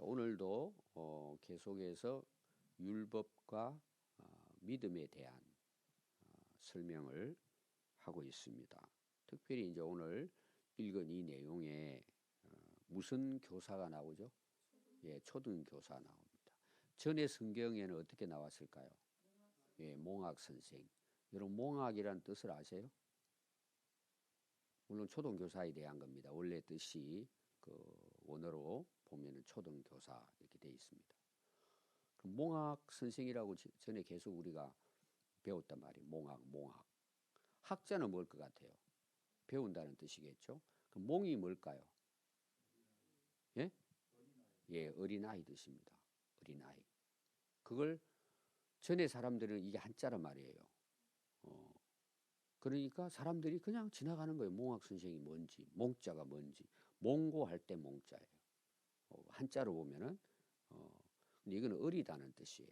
자, 오늘도 어, 계속해서 율법과 어, 믿음에 대한 어, 설명을 하고 있습니다. 특별히 이제 오늘 읽은 이 내용에 어, 무슨 교사가 나오죠? 예, 초등 교사 나옵니다. 전에 성경에는 어떻게 나왔을까요? 예, 몽학 선생. 여러분 몽학이란 뜻을 아세요? 물론 초등 교사에 대한 겁니다. 원래 뜻이 그 원어로 보면은 초등 교사 이렇게 돼 있습니다. 그 몽학 선생이라고 지- 전에 계속 우리가 배웠단 말이에요. 몽학, 몽학. 학자는 뭘 것 같아요? 배운다는 뜻이겠죠. 그 몽이 뭘까요? 예? 예, 어린아이 뜻입니다. 어린아이. 그걸 전에 사람들은 이게 한자란 말이에요. 어, 그러니까 사람들이 그냥 지나가는 거예요. 몽학 선생이 뭔지, 몽자가 뭔지. 몽고할 때 몽자예요. 어, 한자로 보면은 어, 근데 이거는 어리다는 뜻이에요.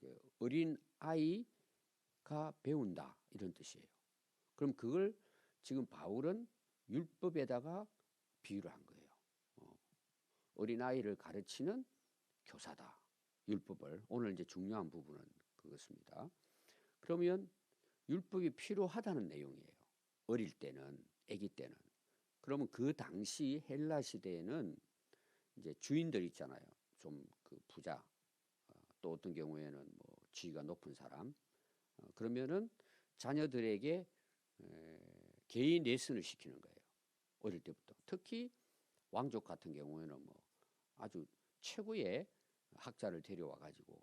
그 어린 아이가 배운다 이런 뜻이에요. 그럼 그걸 지금 바울은 율법에다가 비유를 한 거예요. 어, 어린 아이를 가르치는 교사다. 율법을 오늘 이제 중요한 부분은 그것입니다. 그러면 율법이 필요하다는 내용이에요. 어릴 때는, 아기 때는. 그러면 그 당시 헬라 시대에는 이제 주인들 있잖아요. 좀 그 부자, 어, 또 어떤 경우에는 뭐 지위가 높은 사람. 어, 그러면은 자녀들에게 에, 개인 레슨을 시키는 거예요. 어릴 때부터. 특히 왕족 같은 경우에는 뭐 아주 최고의 학자를 데려와 가지고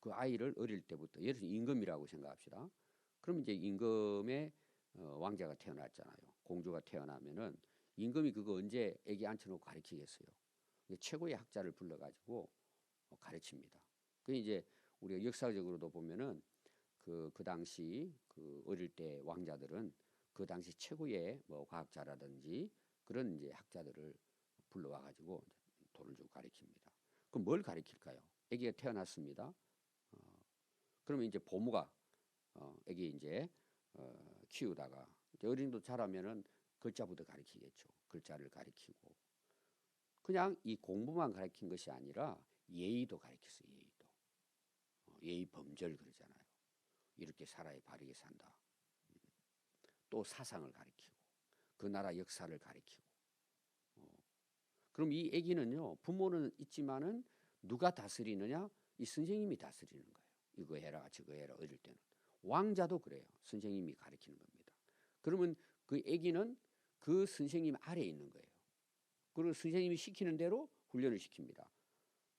그 아이를 어릴 때부터 예를 들어 임금이라고 생각합시다. 그럼 이제 임금의 어, 왕자가 태어났잖아요. 공주가 태어나면은 임금이 그거 언제 애기 앉혀놓고 가르치겠어요. 최고의 학자를 불러가지고 어, 가르칩니다. 그 이제 우리가 역사적으로도 보면은 그, 그 당시 그 어릴 때 왕자들은 그 당시 최고의 뭐 과학자라든지 그런 이제 학자들을 불러와 가지고 돈을 주고 가르칩니다. 그럼 뭘 가르칠까요? 아기가 태어났습니다. 어, 그러면 이제 보무가 어, 아기 이제 어, 키우다가 이제 어린이도 자라면은 글자부터 가르치겠죠. 글자를 가르치고 그냥 이 공부만 가르친 것이 아니라 예의도 가르쳤어요. 예의도 어, 예의 범절 그러잖아요. 이렇게 살아야 바르게 산다. 또 사상을 가르치고 그 나라 역사를 가르치고 어. 그럼 이 아기는요 부모는 있지만은 누가 다스리느냐 이 선생님이 다스리는 거예요. 이거 해라 저거 해라 어릴 때는 왕자도 그래요. 선생님이 가르치는 겁니다. 그러면 그 아기는 그 선생님 아래에 있는 거예요. 그리고 선생님이 시키는 대로 훈련을 시킵니다.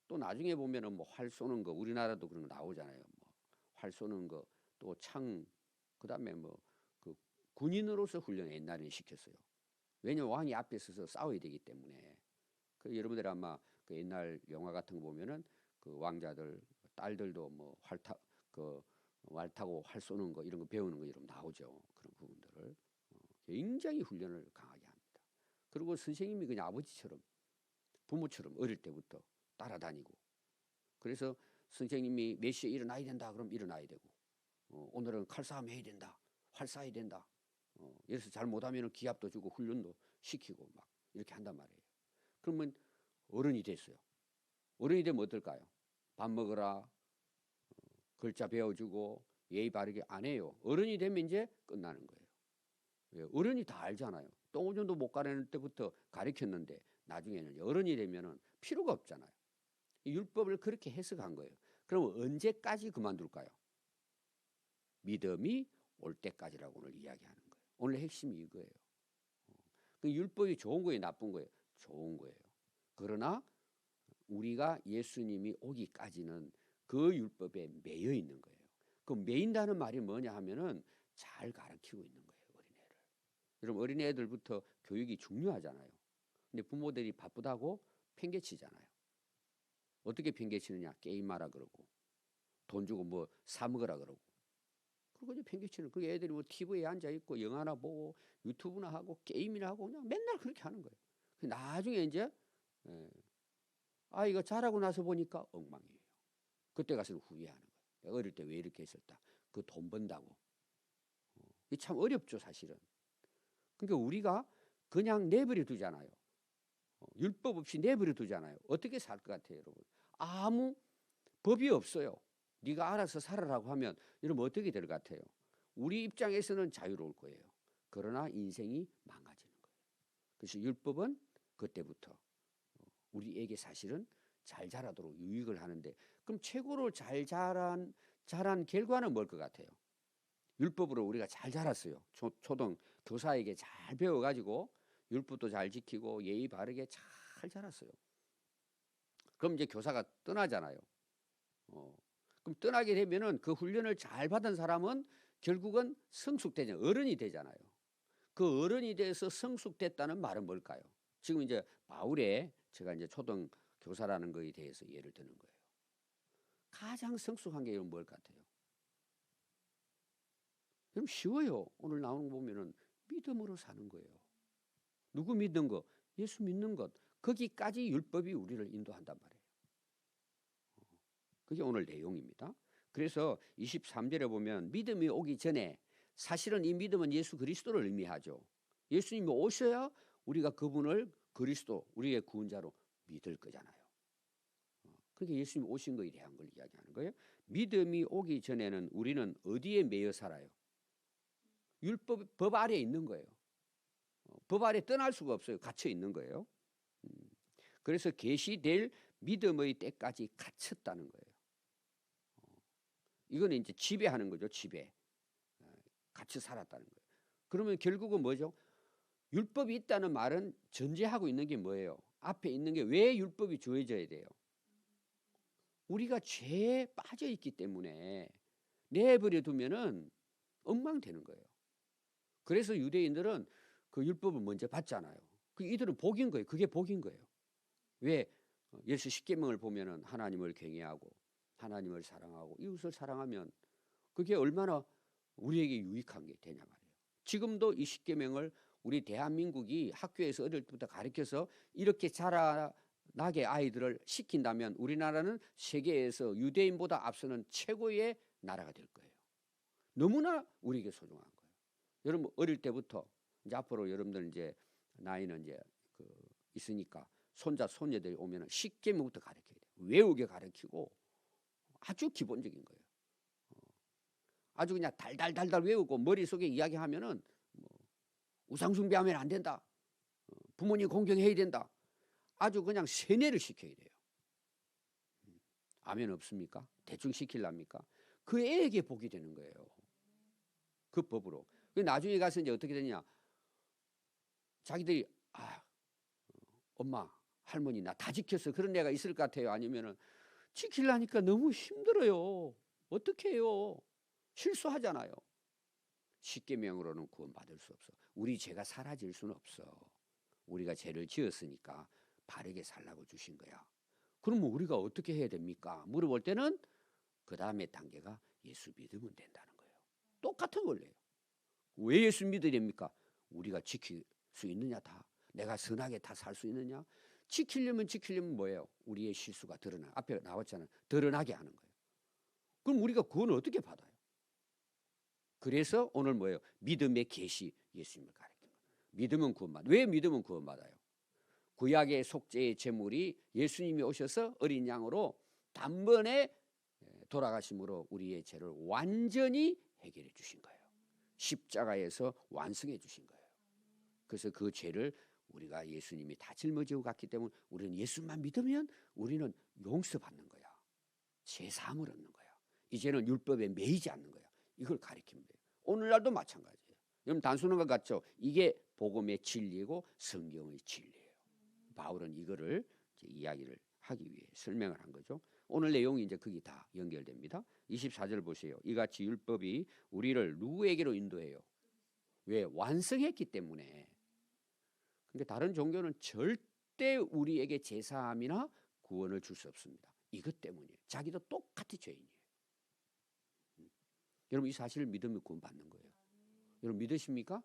또 나중에 보면은 뭐 활 쏘는 거 우리나라도 그런 거 나오잖아요. 뭐 활 쏘는 거 또 창 그다음에 뭐 그 군인으로서 훈련 옛날에는 시켰어요. 왜냐면 왕이 앞에 서서 싸워야 되기 때문에. 그 여러분들 아마 그 옛날 영화 같은 거 보면은 그 왕자들 딸들도 뭐 활타그 말 타고 활 쏘는 거 이런 거 배우는 거 이런 거 나오죠. 그런 부분들을 어, 굉장히 훈련을 강하게. 그리고 선생님이 그냥 아버지처럼 부모처럼 어릴 때부터 따라다니고 그래서 선생님이 몇 시에 일어나야 된다 그럼 일어나야 되고 어, 오늘은 칼싸움 해야 된다 활 쏴야 된다 어, 예를 잘 못하면 기합도 주고 훈련도 시키고 막 이렇게 한단 말이에요. 그러면 어른이 됐어요. 어른이 되면 어떨까요? 밥 먹어라 어, 글자 배워주고 예의 바르게 안 해요. 어른이 되면 이제 끝나는 거예요. 왜? 어른이 다 알잖아요. 똥오줌도 못 가리는 때부터 가르쳤는데 나중에는 어른이 되면은 필요가 없잖아요. 이 율법을 그렇게 해석한 거예요. 그럼 언제까지 그만둘까요? 믿음이 올 때까지라고 오늘 이야기하는 거예요. 오늘 핵심이 이거예요. 어. 그 율법이 좋은 거예요, 나쁜 거예요? 좋은 거예요. 그러나 우리가 예수님이 오기까지는 그 율법에 매여 있는 거예요. 그 매인다는 말이 뭐냐 하면은 잘 가르치고 있는 거예요. 여러분 어린애들부터 교육이 중요하잖아요. 근데 부모들이 바쁘다고 팽개치잖아요. 어떻게 팽개치느냐? 게임하라 그러고 돈 주고 뭐 사 먹으라 그러고 그리고 이제 팽개치는 그 애들이 뭐 TV에 앉아 있고 영화나 보고 유튜브나 하고 게임이나 하고 그냥 맨날 그렇게 하는 거예요. 그 나중에 이제 예, 아이가 자라고 나서 보니까 엉망이에요. 그때 가서는 후회하는 거예요. 어릴 때 왜 이렇게 했었다. 그 돈 번다고. 어, 이게 참 어렵죠, 사실은. 그러니까 우리가 그냥 내버려 두잖아요. 어, 율법 없이 내버려 두잖아요. 어떻게 살 것 같아요, 여러분? 아무 법이 없어요. 네가 알아서 살아라고 하면 여러분 어떻게 될 것 같아요? 우리 입장에서는 자유로울 거예요. 그러나 인생이 망가지는 거예요. 그래서 율법은 그때부터 어, 우리에게 사실은 잘 자라도록 유익을 하는데 그럼 최고로 잘 자란 자란 결과는 뭘 것 같아요? 율법으로 우리가 잘 자랐어요. 초, 초등 교사에게 잘 배워가지고 율법도 잘 지키고 예의 바르게 잘 자랐어요. 그럼 이제 교사가 떠나잖아요. 어, 그럼 떠나게 되면은 그 훈련을 잘 받은 사람은 결국은 성숙되잖아요. 어른이 되잖아요. 그 어른이 돼서 성숙됐다는 말은 뭘까요? 지금 이제 바울의 제가 이제 초등 교사라는 거에 대해서 예를 드는 거예요. 가장 성숙한 게뭘 같아요? 그럼 쉬워요. 오늘 나오는 거 보면은 믿음으로 사는 거예요. 누구 믿는 거? 예수 믿는 것. 거기까지 율법이 우리를 인도한단 말이에요. 어, 그게 오늘 내용입니다. 그래서 23절에 보면 믿음이 오기 전에 사실은 이 믿음은 예수 그리스도를 의미하죠. 예수님이 오셔야 우리가 그분을 그리스도, 우리의 구원자로 믿을 거잖아요. 어, 그게 예수님 오신 거에 대한 걸 이야기하는 거예요. 믿음이 오기 전에는 우리는 어디에 매여 살아요? 율법 법 아래 에 있는 거예요. 어, 법 아래 떠날 수가 없어요. 갇혀 있는 거예요. 음, 그래서 계시될 믿음의 때까지 갇혔다는 거예요. 어, 이거는 이제 지배하는 거죠. 지배. 어, 같이 살았다는 거예요. 그러면 결국은 뭐죠? 율법이 있다는 말은 전제하고 있는 게 뭐예요? 앞에 있는 게 왜 율법이 주어져야 돼요? 우리가 죄에 빠져 있기 때문에 내버려 두면은 엉망되는 거예요. 그래서 유대인들은 그 율법을 먼저 받잖아요. 그 이들은 복인 거예요. 그게 복인 거예요. 왜 예수 십계명을 보면은 하나님을 경외하고 하나님을 사랑하고 이웃을 사랑하면 그게 얼마나 우리에게 유익한 게 되냐 말이에요. 지금도 이 십계명을 우리 대한민국이 학교에서 어릴 때부터 가르쳐서 이렇게 자라나게 아이들을 시킨다면 우리나라는 세계에서 유대인보다 앞서는 최고의 나라가 될 거예요. 너무나 우리에게 소중한. 여러분 어릴 때부터 이제 앞으로 여러분들 이제 나이는 이제 그 있으니까 손자 손녀들이 오면은 십계명부터 가르쳐야 돼요. 외우게 가르치고 아주 기본적인 거예요. 어. 아주 그냥 달달달달 외우고 머릿속에 이야기하면은 뭐 우상숭배하면 안 된다. 어, 부모님 공경해야 된다. 아주 그냥 세뇌를 시켜야 돼요. 음. 아멘 없습니까? 대충 시킬랍니까? 그 애에게 복이 되는 거예요. 그 법으로. 그 나중에 가서 이제 어떻게 되냐? 자기들이 아 엄마 할머니 나 다 지켰어 그런 애가 있을 것 같아요. 아니면은 지키려니까 너무 힘들어요. 어떻게 해요? 실수하잖아요. 십계명으로는 구원받을 수 없어. 우리 죄가 사라질 수는 없어. 우리가 죄를 지었으니까 바르게 살라고 주신 거야. 그러면 우리가 어떻게 해야 됩니까? 물어볼 때는 그 다음에 단계가 예수 믿으면 된다는 거예요. 똑같은 원리예요. 왜 예수 믿어야 됩니까? 우리가 지킬 수 있느냐 다. 내가 선하게 다 살 수 있느냐? 지키려면 지키려면 뭐예요? 우리의 실수가 드러나. 앞에 나왔잖아요. 드러나게 하는 거예요. 그럼 우리가 구원을 어떻게 받아요? 그래서 오늘 뭐예요? 믿음의 계시 예수님을 가르치는 거예요. 믿음은 구원받아. 왜 믿음은 구원받아요? 구약의 속죄의 제물이 예수님이 오셔서 어린 양으로 단번에 돌아가심으로 우리의 죄를 완전히 해결해 주신 거예요. 십자가에서 완성해 주신 거예요. 그래서 그 죄를 우리가 예수님이 다 짊어지고 갔기 때문에 우리는 예수만 믿으면 우리는 용서받는 거야. 죄 사함을 얻는 거야. 이제는 율법에 매이지 않는 거야. 이걸 돼요. 오늘날도 마찬가지예요. 여러분 단순한 것 같죠? 이게 복음의 진리고 성경의 진리예요. 바울은 이거를 이야기를 하기 위해 설명을 한 거죠. 오늘 내용이 이제 거기 다 연결됩니다. 24절 보세요. 이같이 율법이 우리를 누구에게로 인도해요? 왜? 완성했기 때문에. 근데 다른 종교는 절대 우리에게 제사함이나 구원을 줄 수 없습니다. 이것 때문이에요. 자기도 똑같이 죄인이에요. 음. 여러분 이 사실을 믿으면 구원받는 거예요. 여러분 믿으십니까?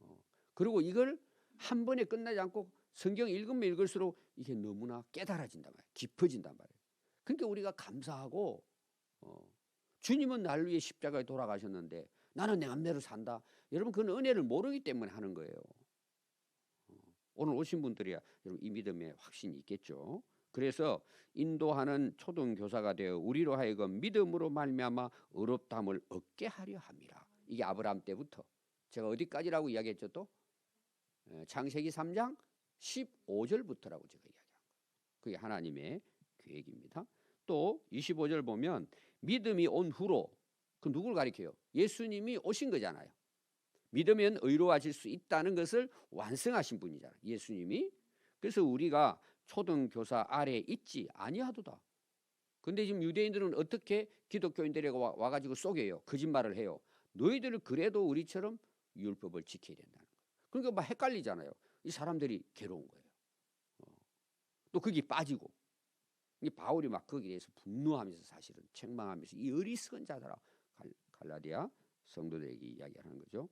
어. 그리고 이걸 한 번에 끝나지 않고 성경 읽으면 읽을수록 이게 너무나 깨달아진단 말이에요. 깊어진단 말이에요. 그러니까 우리가 감사하고 어, 주님은 날 위해 십자가에 돌아가셨는데 나는 내 맘대로 산다. 여러분 그건 은혜를 모르기 때문에 하는 거예요. 어, 오늘 오신 분들이야 여러분 이 믿음에 확신이 있겠죠. 그래서 인도하는 초등 교사가 되어 우리로 하여금 믿음으로 말미암아 의롭담을 얻게 하려 함이라. 이게 아브라함 때부터 제가 어디까지라고 이야기했죠 또 에, 창세기 3장 15절부터라고 제가 이야기한 거예요. 그게 하나님의 계획입니다. 또 25절 보면 믿음이 온 후로 그 누굴 가리켜요? 예수님이 오신 거잖아요. 믿으면 의로워질 수 있다는 것을 완성하신 분이잖아요. 예수님이. 그래서 우리가 초등교사 아래 있지 아니하도다. 근데 지금 유대인들은 어떻게 기독교인들에게 와, 와가지고 속여요. 거짓말을 해요. 너희들은 그래도 우리처럼 율법을 지켜야 된다는 거예요. 그러니까 막 헷갈리잖아요. 이 사람들이 괴로운 거예요. 어. 또 거기 빠지고. 이 바울이 막 거기에 대해서 분노하면서 사실은 책망하면서 이 어리석은 자들아 갈- 갈라디아 성도들에게 이야기하는 거죠.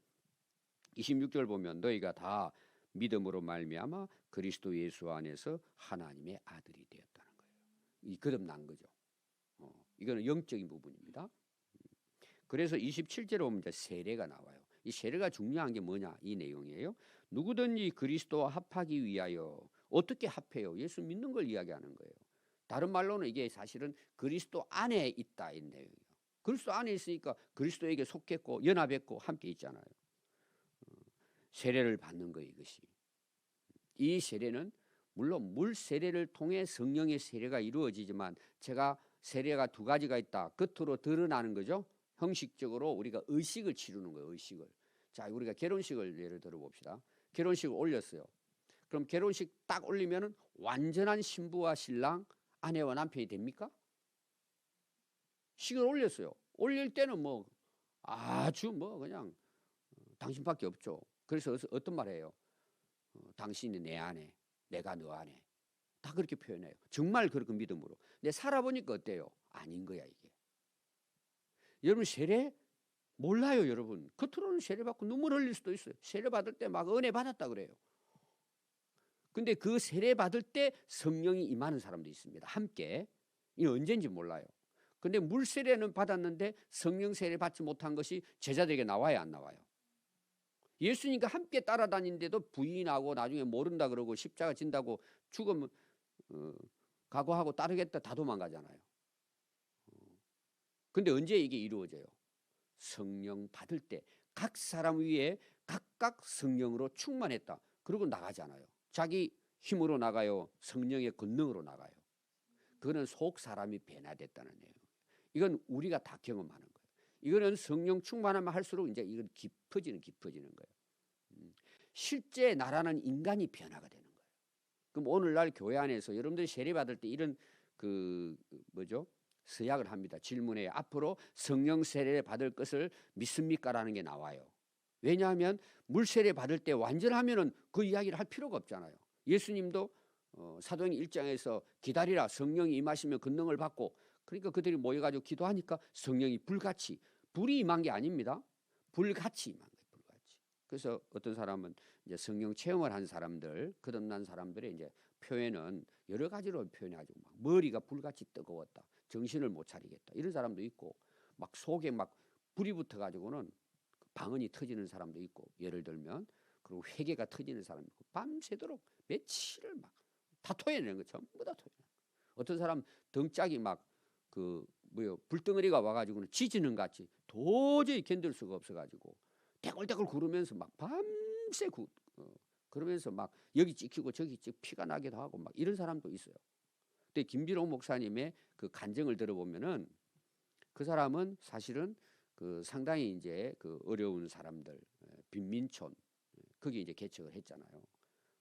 26절 보면 너희가 다 믿음으로 말미암아 그리스도 예수 안에서 하나님의 아들이 되었다는 거예요. 이 거듭난 거죠. 어, 이거는 영적인 부분입니다. 음. 그래서 27절에 보면 이제 세례가 나와요. 이 세례가 중요한 게 뭐냐 이 내용이에요. 누구든지 그리스도와 합하기 위하여 어떻게 합해요? 예수 믿는 걸 이야기하는 거예요. 다른 말로는 이게 사실은 그리스도 안에 있다 이 내용이에요. 그리스도 안에 있으니까 그리스도에게 속했고 연합했고 함께 있잖아요. 어, 세례를 받는 거 이것이. 이 세례는 물론 물 세례를 통해 성령의 세례가 이루어지지만 제가 세례가 두 가지가 있다. 겉으로 드러나는 거죠. 형식적으로 우리가 의식을 치르는 거예요. 의식을. 자, 우리가 결혼식을 예를 들어 봅시다. 결혼식을 올렸어요. 그럼 결혼식 딱 올리면은 완전한 신부와 신랑, 아내와 남편이 됩니까? 식을 올렸어요. 올릴 때는 뭐 아주 뭐 그냥 어, 당신밖에 없죠. 그래서 어떤 말 해요? 어, 당신이 내 안에, 내가 너 안에. 다 그렇게 표현해요. 정말 그렇게 믿음으로. 근데 살아보니까 어때요? 아닌 거야 이게. 여러분 세례 몰라요, 여러분. 겉으로는 세례 받고 눈물 흘릴 수도 있어요. 세례 받을 때 막 은혜 받았다 그래요. 근데 그 세례 받을 때 성령이 임하는 사람도 있습니다. 함께. 이 언제인지 몰라요. 근데 물 세례는 받았는데 성령 세례 받지 못한 것이 제자들에게 나와야 안 나와요. 예수님과 함께 따라다니는데도 부인하고 나중에 모른다 그러고 십자가 진다고 죽으면 어, 각오하고 따르겠다 다 도망가잖아요. 어. 근데 언제 이게 이루어져요? 성령 받을 때 각 사람 위에 각각 성령으로 충만했다. 그러고 나가잖아요. 자기 힘으로 나가요. 성령의 권능으로 나가요. 그거는 속 사람이 변화됐다는 내용. 이건 우리가 다 경험하는 거예요. 이거는 성령 충만하면 할수록 이제 이건 깊어지는 깊어지는 거예요. 음. 실제 나라는 인간이 변화가 되는 거예요. 그럼 오늘날 교회 안에서 여러분들이 세례 받을 때 이런 그 뭐죠? 서약을 합니다. 질문에 앞으로 성령 세례 받을 것을 믿습니까라는 게 나와요. 왜냐하면 물 세례 받을 때 완전하면은 그 이야기를 할 필요가 없잖아요. 예수님도 어, 사도행 1장에서 기다리라 성령이 임하시면 권능을 받고 그러니까 그들이 모여가지고 기도하니까 성령이 불같이 불이 임한 게 아닙니다. 불같이 임한 거예요. 불같이. 그래서 어떤 사람은 이제 성령 체험을 한 사람들, 거듭난 사람들의 이제 표현은 여러 가지로 표현해가지고 막 머리가 불같이 뜨거웠다, 정신을 못 차리겠다 이런 사람도 있고 막 속에 막 불이 붙어가지고는 방언이 터지는 사람도 있고 예를 들면 그리고 회개가 터지는 사람이 있고 밤새도록 며칠을 막 다 토해내는 거 전부 다 토해내는 거. 어떤 사람 등짝이 막 그 뭐요 불덩어리가 와가지고는 지지는 같이 도저히 견딜 수가 없어가지고 대굴대굴 구르면서 막 밤새 구 어, 그러면서 막 여기 찍히고 저기 찍 피가 나기도 하고 막 이런 사람도 있어요. 근데 김비록 목사님의 그 간증을 들어보면은 그 사람은 사실은 그 상당히 이제 그 어려운 사람들 에, 빈민촌 에, 거기 이제 개척을 했잖아요.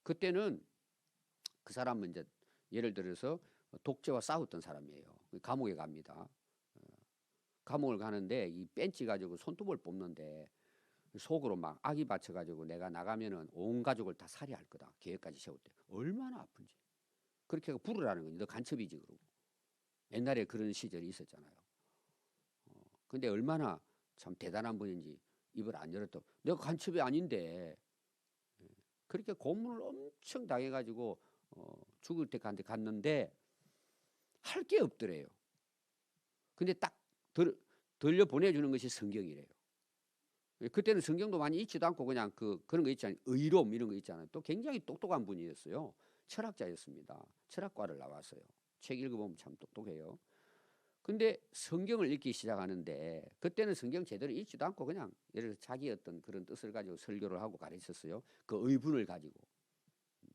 그때는 그 사람은 이제 예를 들어서 독재와 싸웠던 사람이에요. 감옥에 갑니다. 어, 감옥을 가는데 이 벤치 가지고 손톱을 뽑는데 속으로 막 악이 받쳐가지고 내가 나가면은 온 가족을 다 살해할 거다 계획까지 세웠대. 얼마나 아픈지. 그렇게 부르라는 거지. 너 간첩이지 그러고. 옛날에 그런 시절이 있었잖아요. 어, 근데 얼마나 참 대단한 분인지 입을 안 열었다. 내가 간첩이 아닌데 예, 그렇게 고문을 엄청 당해가지고 어, 죽을 때까지 갔는데 할 게 없더래요. 근데 딱 들, 들려 보내주는 것이 성경이래요. 그때는 성경도 많이 읽지도 않고 그냥 그 그런 거 있잖아요. 의로움 이런 거 있잖아요. 또 굉장히 똑똑한 분이었어요. 철학자였습니다. 철학과를 나왔어요. 책 읽어보면 참 똑똑해요. 근데 성경을 읽기 시작하는데 그때는 성경 제대로 읽지도 않고 그냥 예를 들어 자기 어떤 그런 뜻을 가지고 설교를 하고 가르쳤어요. 그 의분을 가지고 음,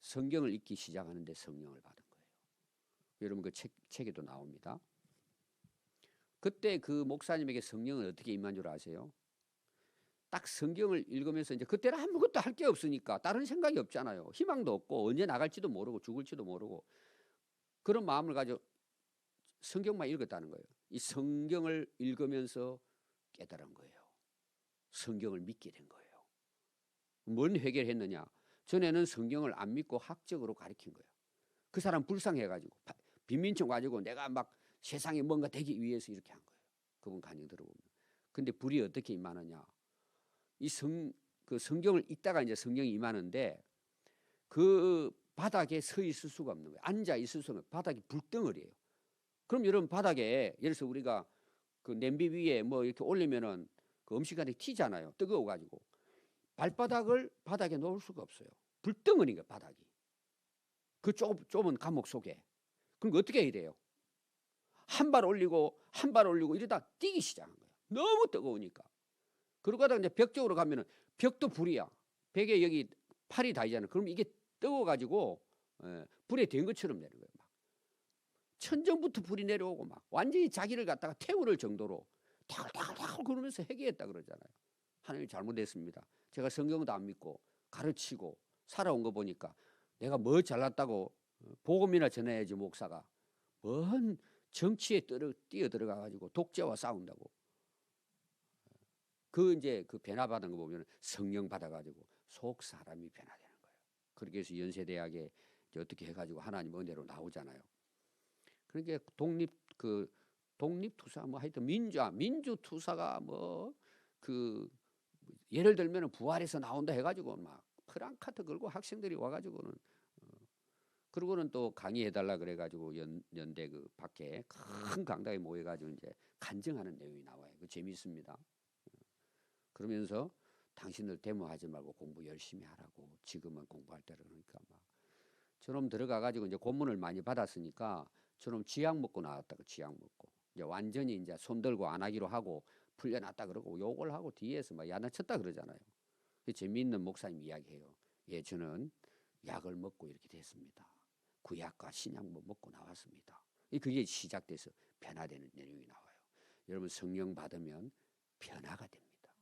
성경을 읽기 시작하는데 성령을 받은 거예요. 여러분 그 책, 책에도 나옵니다. 그때 그 목사님에게 성령은 어떻게 임한 줄 아세요? 딱 성경을 읽으면서 이제 그때는 아무것도 할 게 없으니까 다른 생각이 없잖아요. 희망도 없고 언제 나갈지도 모르고 죽을지도 모르고 그런 마음을 가지고 성경만 읽었다는 거예요. 이 성경을 읽으면서 깨달은 거예요. 성경을 믿게 된 거예요. 뭔 해결했느냐? 전에는 성경을 안 믿고 학적으로 가르친 거예요. 그 사람 불쌍해가지고 빈민청 가지고 내가 막 세상에 뭔가 되기 위해서 이렇게 한 거예요. 그분 간증 들어보면. 근데 불이 어떻게 임하느냐? 이 성, 그 성경을 읽다가 이제 성경이 임하는데 그 바닥에 서 있을 수가 없는 거예요. 앉아 있을 수가 없는 바닥이 불덩어리예요. 그럼 여러분 바닥에 예를 들어서 우리가 그 냄비 위에 뭐 이렇게 올리면은 그 음식안에 튀잖아요. 뜨거워 가지고 발바닥을 바닥에 놓을 수가 없어요. 불덩어리가 바닥이. 그 좁, 좁은 감옥 속에. 그럼 어떻게 해야 돼요? 한 발 올리고 한 발 올리고 이러다 뛰기 시작한 거예요. 너무 뜨거우니까. 그러고 가다가 이제 벽 쪽으로 가면은 벽도 불이야. 벽에 여기 팔이 닿이잖아요. 그럼 이게 뜨거워 가지고 예, 불에 된 것처럼 되는 거예요. 막. 천정부터 불이 내려오고 막 완전히 자기를 갖다가 태우를 정도로 타글타글타글 그러면서 회개했다 그러잖아요. 하나님 잘못했습니다. 제가 성경도 안 믿고 가르치고 살아온 거 보니까 내가 뭐 잘났다고 어, 복음이나 전해야지 목사가 뭔 정치에 뛰어 들어가 가지고 독재와 싸운다고 그 이제 그 변화 받은 거 보면 성령 받아 가지고 속 사람이 변화되는 거예요. 그렇게 해서 연세대학에 어떻게 해가지고 하나님 은혜로 나오잖아요. 그러니까 독립 그 독립 투사 뭐 하여튼 민주화 민주 투사가 뭐 그 예를 들면은 부활에서 나온다 해가지고 막 프랑카트 걸고 학생들이 와가지고는 어, 그러고는 또 강의해 달라 그래가지고 연 연대 그 밖에 큰 강당에 모여가지고 이제 간증하는 내용이 나와요. 그 재미있습니다. 어, 그러면서 당신들 데모하지 말고 공부 열심히 하라고 지금은 공부할 때라 그러니까 막 저놈 들어가 가지고 이제 고문을 많이 받았으니까 저놈 쥐약 먹고 나왔다고 쥐약 먹고 이제 완전히 이제 손 들고 안 하기로 하고 풀려났다 그러고 욕을 하고 뒤에서 막 야나쳤다 그러잖아요. 그 재미있는 목사님 이야기해요. 예, 저는 약을 먹고 이렇게 됐습니다. 구약과 신약 뭐 먹고 나왔습니다. 그게 시작돼서 변화되는 내용이 나와요. 여러분 성령 받으면 변화가 됩니다.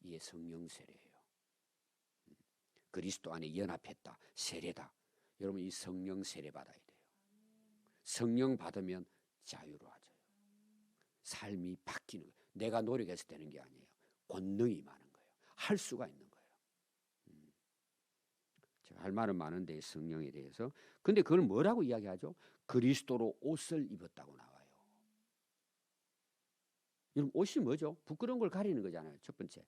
이게 성령 세례예요. 음, 그리스도 안에 연합했다. 세례다. 여러분 이 성령 세례 받아야 돼요. 성령 받으면 자유로워져요. 삶이 바뀌는 거예요. 내가 노력해서 되는 게 아니에요. 권능이 많은 거예요. 할 수가 있는 거예요. 음. 제가 할 말은 많은데 성령에 대해서. 근데 그걸 뭐라고 이야기하죠? 그리스도로 옷을 입었다고 나와요. 여러분 옷이 뭐죠? 부끄러운 걸 가리는 거잖아요. 첫 번째.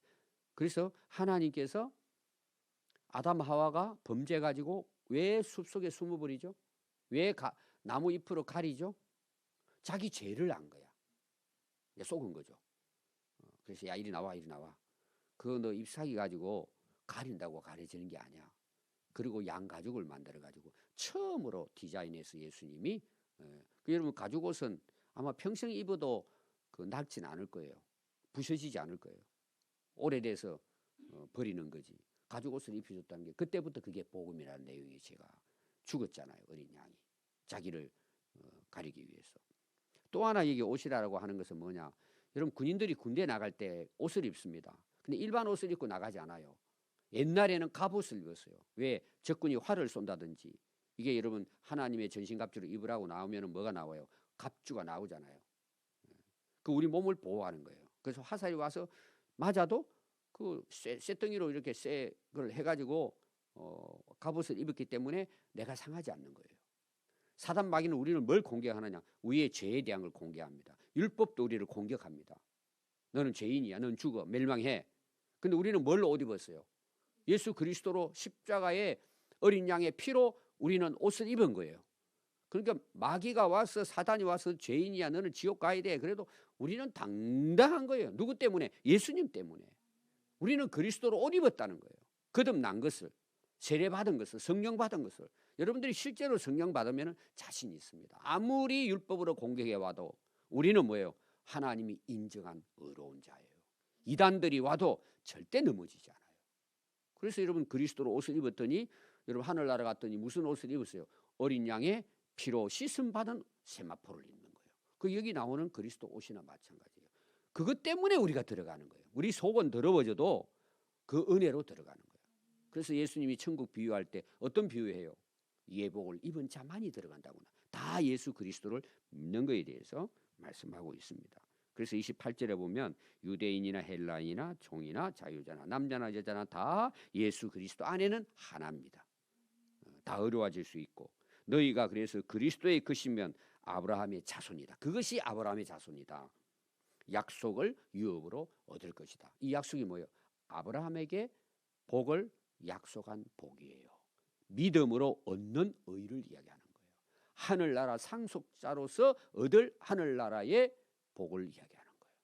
그래서 하나님께서 아담 하와가 범죄 가지고 왜 숲속에 숨어버리죠? 왜 가, 나무 잎으로 가리죠? 자기 죄를 안 거야. 속은 거죠. 어, 그래서 야 이리 나와 이리 나와. 그거 너 잎사귀 가지고 가린다고 가려지는 게 아니야. 그리고 양 가죽을 만들어 가지고 처음으로 디자인해서 예수님이 예. 그 여러분 가죽 옷은 아마 평생 입어도 그 낡지는 않을 거예요. 부셔지지 않을 거예요. 오래돼서 어, 버리는 거지. 가죽 옷을 입혀줬다는 게 그때부터 그게 복음이라는 내용이 제가 죽었잖아요. 어린 양이 자기를 어, 가리기 위해서. 또 하나 이게 옷이라고 하는 것은 뭐냐? 여러분 군인들이 군대 나갈 때 옷을 입습니다. 근데 일반 옷을 입고 나가지 않아요. 옛날에는 갑옷을 입었어요. 왜 적군이 활을 쏜다든지 이게 여러분 하나님의 전신갑주를 입으라고 나오면 뭐가 나와요? 갑주가 나오잖아요. 그 우리 몸을 보호하는 거예요. 그래서 화살이 와서 맞아도 그 쇠, 쇠덩이로 이렇게 쇠를 해가지고 어, 갑옷을 입었기 때문에 내가 상하지 않는 거예요. 사단 마귀는 우리를 뭘 공격하느냐? 우리의 죄에 대한 걸 공격합니다. 율법도 우리를 공격합니다. 너는 죄인이야. 너는 죽어. 멸망해. 근데 우리는 뭘 옷 입었어요? 예수 그리스도로 십자가의 어린 양의 피로 우리는 옷을 입은 거예요. 그러니까 마귀가 와서 사단이 와서 죄인이야 너는 지옥 가야 돼. 그래도 우리는 당당한 거예요. 누구 때문에? 예수님 때문에. 우리는 그리스도로 옷 입었다는 거예요. 거듭난 것을 세례 받은 것을 성령 받은 것을 여러분들이 실제로 성령 받으면 자신이 있습니다. 아무리 율법으로 공격해 와도 우리는 뭐예요? 하나님이 인정한 의로운 자예요. 이단들이 와도 절대 넘어지지 않아요. 그래서 여러분 그리스도로 옷을 입었더니 여러분 하늘나라 갔더니 무슨 옷을 입었어요? 어린 양의 피로 씻음 받은 세마포를 입는 거예요. 그 여기 나오는 그리스도 옷이나 마찬가지예요. 그것 때문에 우리가 들어가는 거예요. 우리 속은 더러워져도 그 은혜로 들어가는 거예요. 그래서 예수님이 천국 비유할 때 어떤 비유해요? 예복을 입은 자만이 들어간다구나. 다 예수 그리스도를 믿는 것에 대해서 말씀하고 있습니다. 그래서 28절에 보면 유대인이나 헬라인이나 종이나 자유자나 남자나 여자나 다 예수 그리스도 안에는 하나입니다. 어, 다 어려워질 수 있고 너희가 그래서 그리스도의 것이면 아브라함의 자손이다. 그것이 아브라함의 자손이다. 약속을 유업으로 얻을 것이다. 이 약속이 뭐예요? 아브라함에게 복을 약속한 복이에요. 믿음으로 얻는 의를 이야기하는 거예요. 하늘나라 상속자로서 얻을 하늘나라의 복을 이야기하는 거예요.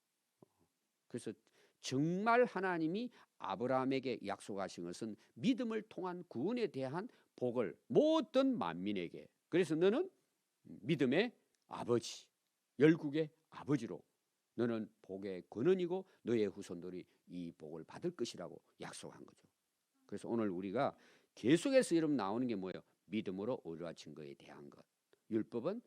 그래서 정말 하나님이 아브라함에게 약속하신 것은 믿음을 통한 구원에 대한 복을 모든 만민에게 그래서 너는 믿음의 아버지 열국의 아버지로 너는 복의 근원이고 너의 후손들이 이 복을 받을 것이라고 약속한 거죠. 그래서 오늘 우리가 계속해서 여러분 나오는 게 뭐예요? 믿음으로 의로와 증거에 대한 것. 율법은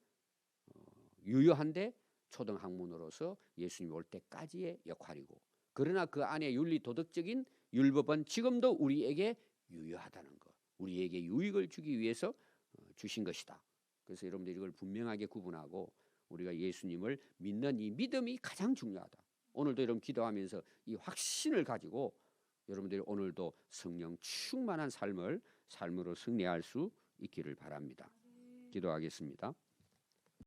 어, 유효한데 초등 학문으로서 예수님 올 때까지의 역할이고 그러나 그 안에 윤리 도덕적인 율법은 지금도 우리에게 유효하다는 것. 우리에게 유익을 주기 위해서 어, 주신 것이다. 그래서 여러분들 이걸 분명하게 구분하고 우리가 예수님을 믿는 이 믿음이 가장 중요하다. 오늘도 여러분 기도하면서 이 확신을 가지고 여러분들이 오늘도 성령 충만한 삶을 삶으로 승리할 수 있기를 바랍니다. 기도하겠습니다.